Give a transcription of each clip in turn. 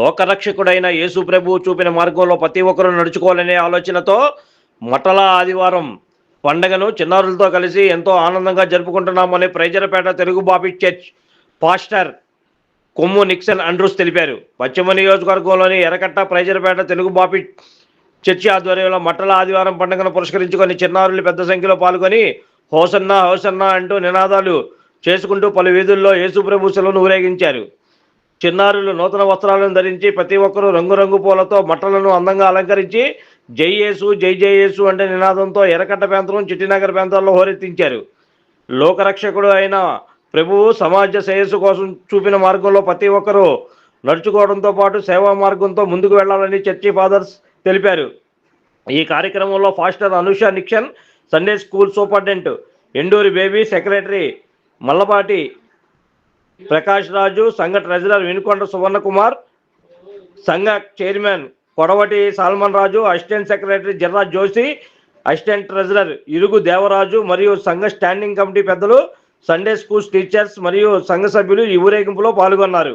లోకరక్షకుడైన యేసు ప్రభువు చూపిన మార్గంలో ప్రతి ఒక్కరూ నడుచుకోవాలనే ఆలోచనతో మటల ఆదివారం పండగను చిన్నారులతో కలిసి ఎంతో ఆనందంగా జరుపుకుంటున్నామని Praizerpet Telugu Baptist church pastor Kommu Nixon Andrews తెలిపారు. పశ్చిమ నియోజకవర్గంలోని ఎరకట్ట ప్రైజరపేట తెలుగు బాపిట్ చర్చి ఆధ్వర్యంలో మట్టల ఆదివారం పండుగను పురస్కరించుకొని చిన్నారులు పెద్ద సంఖ్యలో పాల్గొని హోసన్న హోసన్న అంటూ నినాదాలు చేసుకుంటూ పలు వీధుల్లో యేసుప్రభు సెలవును ఊరేగించారు. చిన్నారులు నూతన వస్త్రాలను ధరించి ప్రతి ఒక్కరూ రంగురంగు పూలతో మట్టలను అందంగా అలంకరించి జైయేసు జై జై అంటే నినాదంతో ఎర్రకట్ట ప్రాంతం చిట్టినగర్ ప్రాంతాల్లో హోరెత్తించారు. లోకరక్షకుడు అయిన ప్రభువు సమాజ శ్రేయస్సు కోసం చూపిన మార్గంలో ప్రతి ఒక్కరూ నడుచుకోవడంతో పాటు సేవా మార్గంతో ముందుకు వెళ్ళాలని చర్చి ఫాదర్స్ తెలిపారు. ఈ కార్యక్రమంలో pastor Anusha Nixon Sunday school superintendent Enduri Baby secretary Mallapati Prakash Raju సంఘ ట్రెజరర్ వినుకొండ సువర్ణకుమార్ సంఘ chairman Kodavati Solomon Raju assistant secretary Jarra Joshi assistant treasurer Irugu Devaraju మరియు సంఘ స్టాండింగ్ కమిటీ పెద్దలు సండే స్కూల్స్ టీచర్స్ మరియు సంఘ సభ్యులు ఈ ఊరేగింపులో పాల్గొన్నారు.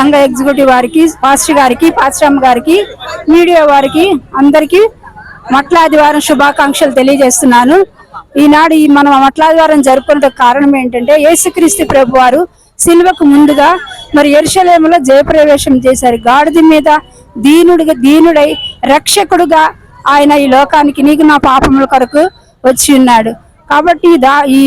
సంఘ ఎగ్జిక్యూటివ్ వారికి పాస్టర్ గారికి పాస్టమ్ గారికి మీడియా వారికి అందరికీ మట్లాదివారం శుభాకాంక్షలు తెలియజేస్తున్నాను. ఈనాడు ఈ మనం మట్లాదివారం జరుపుకునే కారణం ఏంటంటే యేసుక్రీస్తు ప్రభు వారు సిల్వకు ముందుగా మరి ఎరుషలేములో జయప్రవేశం చేశారు. గాడిద మీద దీనుడిగా దీనుడై రక్షకుడుగా ఆయన ఈ లోకానికి నీకు నా పాపముల కొరకు వచ్చి ఉన్నాడు. కాబట్టి దా ఈ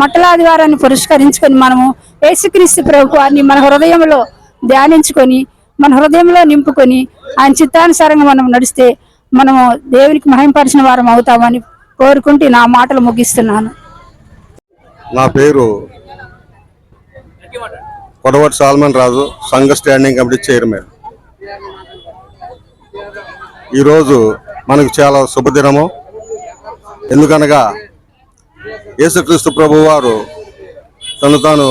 మట్టలాదివారాన్ని పురస్కరించుకొని మనము యేసుక్రీస్తు ప్రభు వారిని మన హృదయంలో ధ్యానించుకొని మన హృదయంలో నింపుకొని ఆయన చిత్తానుసారంగా మనం నడిస్తే మనము దేవునికి మహింపరిచిన వారం అవుతామని కోరుకుంటూ నా మాటలు ముగిస్తున్నాను. నా పేరు కొడవటి సాల్మన్ రాజు సంఘ స్టాండింగ్ కమిటీ చైర్మన్. ఈరోజు మనకు చాలా శుభదినము. ఎందుకనగా యేసుక్రీస్తు ప్రభు వారు తను తాను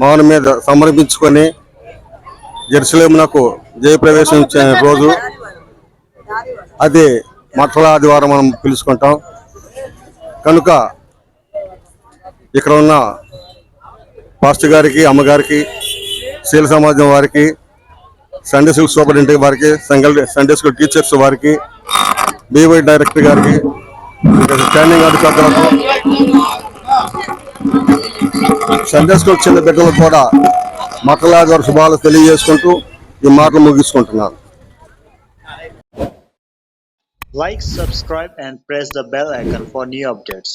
మౌన మీద సమర్పించుకొని జెరూసలేమునకు జయప్రవేశం ఇచ్చిన రోజు అది మట్టల ఆదివారం మనం పిలుచుకుంటాం. కనుక ఇక్కడ ఉన్న పాస్టర్ గారికి అమ్మగారికి శీల సమాజం వారికి సండే స్కూల్ సూపరింటెండెంట్ వారికి సంగల్ సండే స్కూల్ టీచర్స్ వారికి బీవై డైరెక్టర్ గారికి స్టాండింగ్ అధికారులకు సండే స్కూల్ చిన్న బిడ్డలకు కూడా మక్కలా గారు శుభాలు తెలియజేసుకుంటూ ఈ మాటలు ముగించుకుంటున్నాను Like, subscribe, and press the bell icon for new updates.